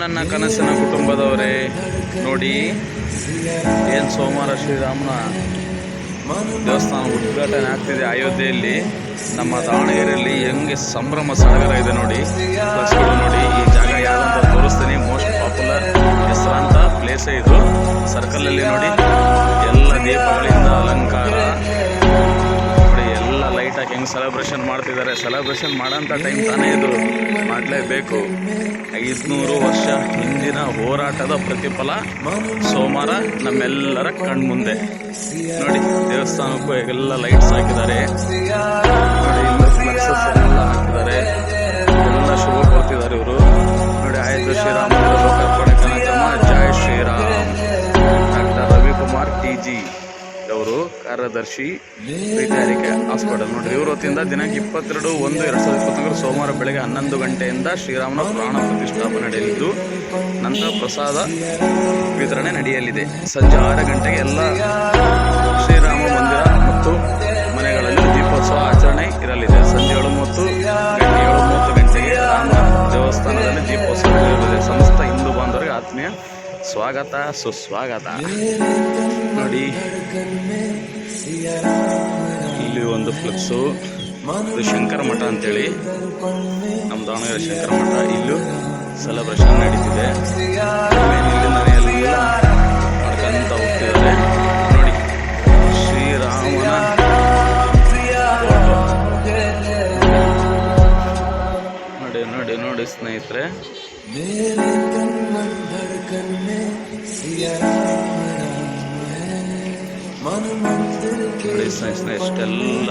ನನ್ನ ಕನಸಿನ ಕುಟುಂಬದವರೇ, ನೋಡಿ, ಏನು ಸೋಮವಾರ ಶ್ರೀರಾಮನ ದೇವಸ್ಥಾನ ಉದ್ಘಾಟನೆ ಆಗ್ತಿದೆ ಅಯೋಧ್ಯೆಯಲ್ಲಿ. ನಮ್ಮ ದಾವಣಗೆರೆಯಲ್ಲಿ ಹೆಂಗೆ ಸಂಭ್ರಮ ಸಡಗರ ಇದೆ ನೋಡಿ. ನೋಡಿ, ಈ ಜಾಗ ಯಾವ್ದಂತ ತೋರಿಸ್ತೀನಿ. ಮೋಸ್ಟ್ ಪಾಪ್ಯುಲರ್ ಹೆಸರಾಂತ ಪ್ಲೇಸೇ ಇದು. ಸರ್ಕಲಲ್ಲಿ ನೋಡಿ, ಎಲ್ಲ ದೀಪಗಳಿಂದ ಅಲಂಕಾರ. ಸೆಲೆಬ್ರೇಷನ್ ಮಾಡ್ತಿದ್ದಾರೆ. ಸೆಲೆಬ್ರೇಷನ್ ಮಾಡೋಂಥ ಟೈಮ್ ತಾನೇ ಇದು. ಮಾಡಲೇಬೇಕು. ಐದುನೂರು ವರ್ಷ ಹಿಂದಿನ ಹೋರಾಟದ ಪ್ರತಿಫಲ. ಸೋಮವಾರ ನಮ್ಮೆಲ್ಲರ ಕಣ್ಮುಂದೆ. ನೋಡಿ, ದೇವಸ್ಥಾನಕ್ಕೂ ಎಲ್ಲ ಲೈಟ್ಸ್ ಹಾಕಿದ್ದಾರೆ. ಎಲ್ಲ ಹಾಕಿದ್ದಾರೆ. ಶುಭ ಕೊಡ್ತಿದ್ದಾರೆ ಇವರು. ನೋಡಿ, ಆಯ್ತು ಶ್ರೀರಾಮ ಅವರು ಕಾರ್ಯದರ್ಶಿ ಕೈಗಾರಿಕೆ ಹಾಸ್ಪಿಟಲ್. ನೋಡ್ರಿ, ಇವ್ರ ಹೊತ್ತಿಂದ ದಿನಾಂಕ ಇಪ್ಪತ್ತೆರಡು ಒಂದು, ಎರಡ್ ಸಾವಿರದ ಇಪ್ಪತ್ತೊಂದರ ಸೋಮವಾರ ಬೆಳಗ್ಗೆ ಹನ್ನೊಂದು ಗಂಟೆಯಿಂದ ಶ್ರೀರಾಮನ ಪ್ರಾಣ ಪ್ರತಿಷ್ಠಾಪನೆ ನಡೆಯಲಿದ್ದು, ನಂತರ ಪ್ರಸಾದ ವಿತರಣೆ ನಡೆಯಲಿದೆ. ಸಂಜೆ ಆರು ಗಂಟೆಗೆ ಎಲ್ಲ ಶ್ರೀರಾಮ ಮಂದಿರ ಮತ್ತು ಮನೆಗಳಲ್ಲಿ ದೀಪೋತ್ಸವ ಆಚರಣೆ ಇರಲಿದೆ. ಸಂಜೆ ಏಳು ಮೂವತ್ತು ಗಂಟೆ ಏಳು ಮೂವತ್ತು ಗಂಟೆಗೆ ರಾಮ ದೇವಸ್ಥಾನದಲ್ಲಿ ದೀಪೋತ್ಸವ ಸಮಸ್ತ ಹಿಂದೂ ಬಾಂಧವರಿಗೆ ಆತ್ಮೀಯ ಸ್ವಾಗತ, ಸುಸ್ವಾಗತ. ನೋಡಿ. ಇಲ್ಲಿ ಒಂದು ಫ್ಲಕ್ಸು ಇದು ಶಂಕರ ಮಠ ಅಂತೇಳಿ. ನಮ್ಮ ದಾವಣಗೆರೆ ಶಂಕರ ಮಠ. ಇಲ್ಲೂ ಸೆಲೆಬ್ರೇಷನ್ ನಡೀತಿದೆ. ನೋಡಿ ಸ್ನೇಹಿತರೆ. ಎಷ್ಟೆಲ್ಲ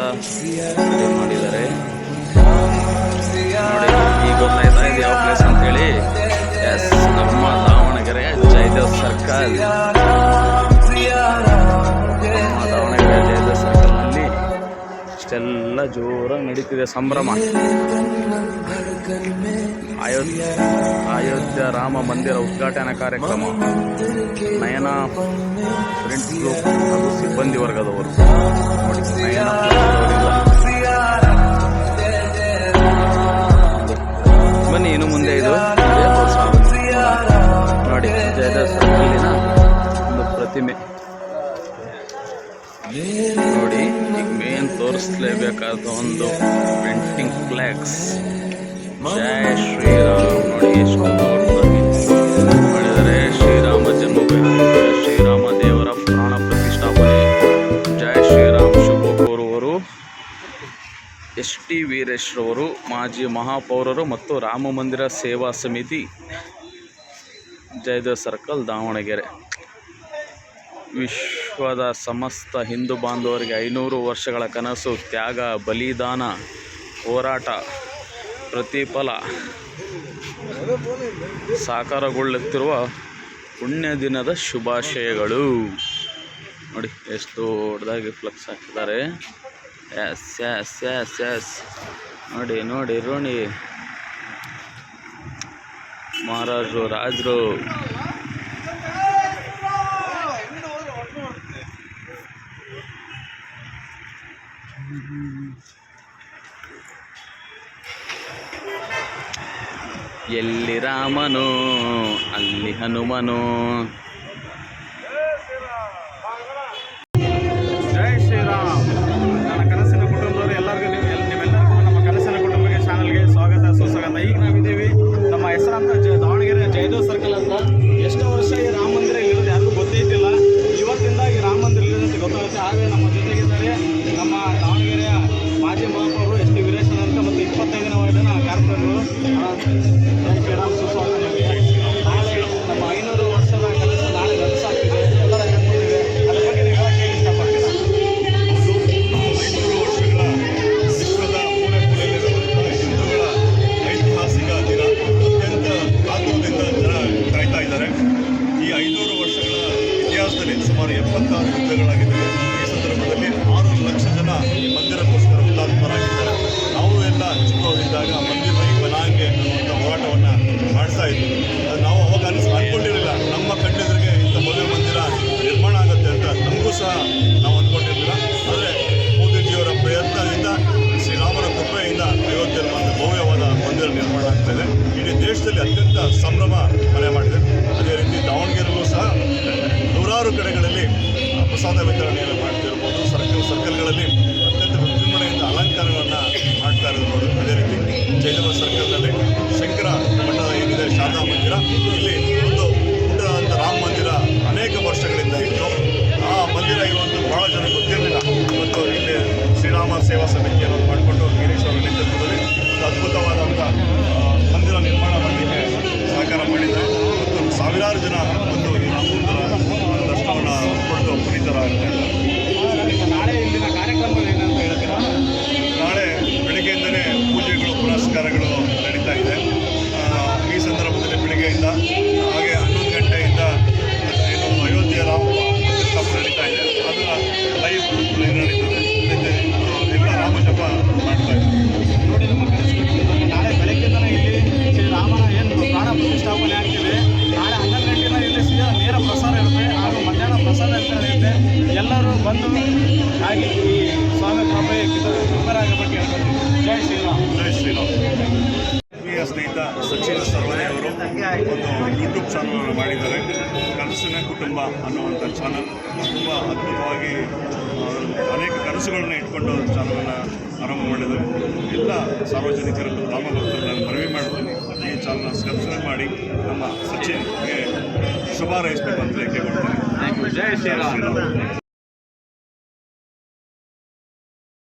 ಮಾಡಿದ್ದಾರೆ. ನೋಡಿ ಈಗ ಯಾವ ಪ್ಲೇಸ್ ಅಂತೇಳಿ. ಎಸ್ ನಮ್ಮ ದಾವಣಗೆರೆ ಜಯದೇವ್ ಸರ್ಕಲ್. ಇಷ್ಟೆಲ್ಲ ಜೋರಾಗಿ ನಡೀತಿದೆ ಸಂಭ್ರಮ. ಅಯೋಧ್ಯ ಅಯೋಧ್ಯ ರಾಮ ಮಂದಿರ ಉದ್ಘಾಟನಾ ಕಾರ್ಯಕ್ರಮ. ನಯನ ಫ್ರೆಂಡ್ಸ್ ಸಿಬ್ಬಂದಿ ವರ್ಗದವರು. ಬನ್ನಿ ಇನ್ನು ಮುಂದೆ ಇದು. ನೋಡಿ ಜಯದೇವ ಸರ್ಕಲ್ಲಿನ ಒಂದು ಪ್ರತಿಮೆ. ನೋಡಿ. ಮೇನ್ ತೋರಿಸ್ಲೇಬೇಕಾದ ಒಂದು ಪ್ರಿಂಟಿಂಗ್ ಫ್ಲ್ಯಾಕ್ಸ್ ಜಯ ಶ್ರೀರಾಮ್ ನೋಡಿ ದೊಡ್ಡದಾಗಿ ಶ್ರೀರಾಮ ಜನ್ಮಭೂಮಿ, ಶ್ರೀರಾಮ ದೇವರ ಪ್ರಾಣ ಪ್ರತಿಷ್ಠಾಪನೆ. ಜಯ ಶ್ರೀರಾಮ್ ಶುಭ ಕೋರುವರು ಎಸ್ ಟಿ ವೀರೇಶ್ರವರು ಮಾಜಿ ಮಹಾಪೌರರು ಮತ್ತು ರಾಮ ಮಂದಿರ ಸೇವಾ ಸಮಿತಿ. ಜಯದೇವ್ ಸರ್ಕಲ್ ದಾವಣಗೆರೆ. ವಿಶ್ವದ ಸಮಸ್ತ ಹಿಂದೂ ಬಾಂಧವರಿಗೆ ಐನೂರು ವರ್ಷಗಳ ಕನಸು, ತ್ಯಾಗ, ಬಲಿದಾನ, ಹೋರಾಟ, ಪ್ರತಿಫಲ ಸಾಕಾರಗೊಳ್ಳುತ್ತಿರುವ ಪುಣ್ಯ ದಿನದ ಶುಭಾಶಯಗಳು. ನೋಡಿ, ಎಷ್ಟು ದೊಡ್ಡದಾಗಿ ಫ್ಲಕ್ಸ್ ಹಾಕಿದ್ದಾರೆ. ಎಸ್ ಎಸ್ ಎಸ್ ಎಸ್ ನೋಡಿ ನೋಡಿ, ರೋಣಿ. ಮಹಾರಾಜರು, ರಾಜರು. ಎಲ್ಲಿ ರಾಮನು ಅಲ್ಲಿ ಹನುಮನು. ಇತ್ತು ನಾವು ಅವಾಗ ಅನಿಸ್ ಅಂದ್ಕೊಂಡಿರಲಿಲ್ಲ ನಮ್ಮ ಕಣ್ಣೆದುರಿಗೆ ಇಂಥ ಮದುವೆ ಮಂದಿರ ನಿರ್ಮಾಣ ಆಗುತ್ತೆ ಅಂತ ನಮಗೂ ಸಹ ನಾವು ಅಂದ್ಕೊಂಡಿರಲಿಲ್ಲ ಆದರೆ ಮೋದಿಜಿಯವರ ಪ್ರಯತ್ನದಿಂದ, ಶ್ರೀರಾಮನ ಕೃಪೆಯಿಂದ ಅಯೋಧ್ಯೆಯಲ್ಲಿ ಒಂದು ಭವ್ಯವಾದ ಮಂದಿರ ನಿರ್ಮಾಣ ಆಗ್ತಾ ಇಡೀ ದೇಶದಲ್ಲಿ ಅತ್ಯಂತ ಸಂಭ್ರಮ ಮನೆ ಮಾಡಿದೆ. ಅದೇ ರೀತಿ ದಾವಣಗೆರೆಯಲ್ಲೂ ಸಹ ನೂರಾರು ಕಡೆಗಳಲ್ಲಿ ಪ್ರಸಾದ ವಿತರಣೆಯನ್ನು ಮಾಡ್ತಿರ್ಬೋದು. ಸರ್ಕಲ್ ಸರ್ಕಲ್ಗಳಲ್ಲಿ ಪ್ರತಿಷ್ಠಾಪನೆ ಆಗ್ತಿದೆ ನಾಳೆ ಹನ್ನೊಂದು ಗಂಟೆಯಿಂದ ಇಲ್ಲಿ ಸೀದಾ ನೇರ ಪ್ರಸಾರ ಇರುತ್ತೆ. ಹಾಗೂ ಮಧ್ಯಾಹ್ನ ಪ್ರಸಾದ ಅಂತ ಇರುತ್ತೆ. ಎಲ್ಲರೂ ಬಂದು ಹಾಗೆ ಈ ಸ್ವಾಮಿ ಕೃಪೆ ಕೃಪರಾಗಬೇಕು ಹೇಳ್ಕೊಳ್ತೀವಿ ಜೈ ಶ್ರೀರಾಮ್. ಜೈ ಶ್ರೀರಾಮ್. ಸ್ನೇಹಿತ ಸಚಿನ್ ಸರ್ವನೆ ಅವರು ಒಂದು ಯೂಟ್ಯೂಬ್ ಚಾನಲನ್ನು ಮಾಡಿದ್ದಾರೆ. ಕನಸಿನ ಕುಟುಂಬ ಅನ್ನುವಂಥ ಚಾನಲ್ ತುಂಬ ಅದ್ಭುತವಾಗಿ ಅನೇಕ ಕನಸುಗಳನ್ನ ಇಟ್ಕೊಂಡು ಚಾನಲನ್ನು ಆರಂಭ ಮಾಡಿದ್ದಾರೆ. ಎಲ್ಲ ಸಾರ್ವಜನಿಕರಲ್ಲೂ ರಾಮಭಕ್ತರು ನಾನು ಮನವಿ ಮಾಡ್ತೀನಿ ಈ ಚಾನಲ್ ಸಬ್ಸ್ಕ್ರೈಬ್ ಮಾಡಿ ನಮ್ಮ ಸಚಿನ್ಗೆ ಶುಭ ಹಾರೈಸಬೇಕು ಅಂತ ಕೇಳ್ಕೊಳ್ತೀನಿ ಜೈ ಶ್ರೀರಾಮ್.